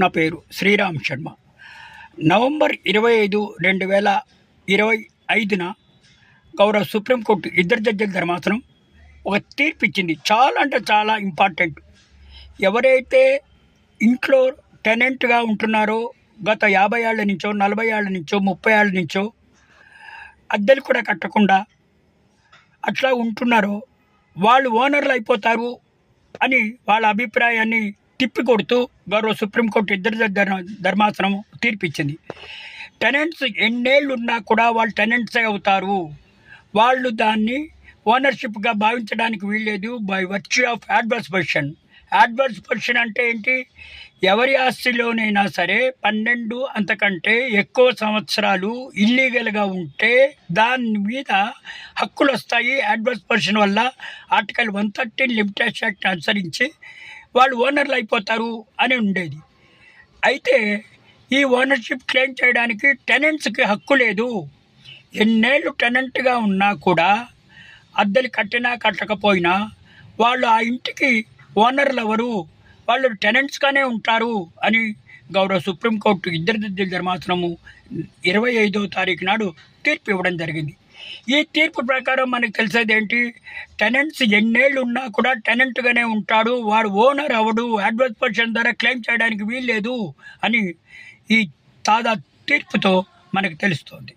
నా పేరు శ్రీరామ్ శర్మ. నవంబర్ ఇరవై ఐదు రెండు వేల ఇరవై ఐదున గౌరవ సుప్రీంకోర్టు ఇద్దరు జడ్జిల ధర్మాసనం ఒక తీర్పు ఇచ్చింది. చాలా అంటే చాలా ఇంపార్టెంట్. ఎవరైతే ఇంట్లో టెనెంట్గా ఉంటున్నారో గత యాభై ఏళ్ళ నుంచో నలభై ఏళ్ళ నుంచో ముప్పై ఏళ్ళ నుంచో అద్దెలు కూడా కట్టకుండా అట్లా ఉంటున్నారో వాళ్ళు ఓనర్లు అయిపోతారు అని వాళ్ళ అభిప్రాయాన్ని తిప్పికొడుతూ గౌరవ సుప్రీంకోర్టు ఇద్దరు ధర్మ ధర్మాసనం తీర్పిచ్చింది. టెనెంట్స్ ఎన్నేళ్ళు ఉన్నా కూడా వాళ్ళు టెనెంట్సే అవుతారు. వాళ్ళు దాన్ని ఓనర్షిప్గా భావించడానికి వీల్లేదు by virtue of adverse possession. Adverse possession అంటే ఏంటి? ఎవరి ఆస్తిలోనైనా సరే పన్నెండు అంతకంటే ఎక్కువ సంవత్సరాలు ఇల్లీగల్గా ఉంటే దాని మీద హక్కులు వస్తాయి అడ్వర్స్ పొజిషన్ వల్ల article one thirteen limitation act అనుసరించి వాళ్ళు ఓనర్లు అయిపోతారు అని ఉండేది. అయితే ఈ ఓనర్షిప్ క్లెయిమ్ చేయడానికి టెనెంట్స్కి హక్కు లేదు. ఎన్నేళ్ళు టెనెంట్గా ఉన్నా కూడా అద్దెలు కట్టినా కట్టకపోయినా వాళ్ళు ఆ ఇంటికి ఓనర్లు ఎవరు? వాళ్ళు టెనెంట్స్గానే ఉంటారు అని గౌరవ సుప్రీంకోర్టు ఇద్దరు ధర్మాసనము ఇరవై ఐదో తారీఖు నాడు తీర్పు ఇవ్వడం జరిగింది. ఈ తీర్పు ప్రకారం మనకు తెలిసేది ఏంటి టెనెంట్స్ ఎన్నేళ్ళు ఉన్నా కూడా టెనెంట్గానే ఉంటాడు. వాడు ఓనర్ అవడు అడ్వర్స్ పర్షన్ ద్వారా క్లెయిమ్ చేయడానికి వీల్లేదు అని ఈ తాజా తీర్పుతో మనకు తెలుస్తోంది.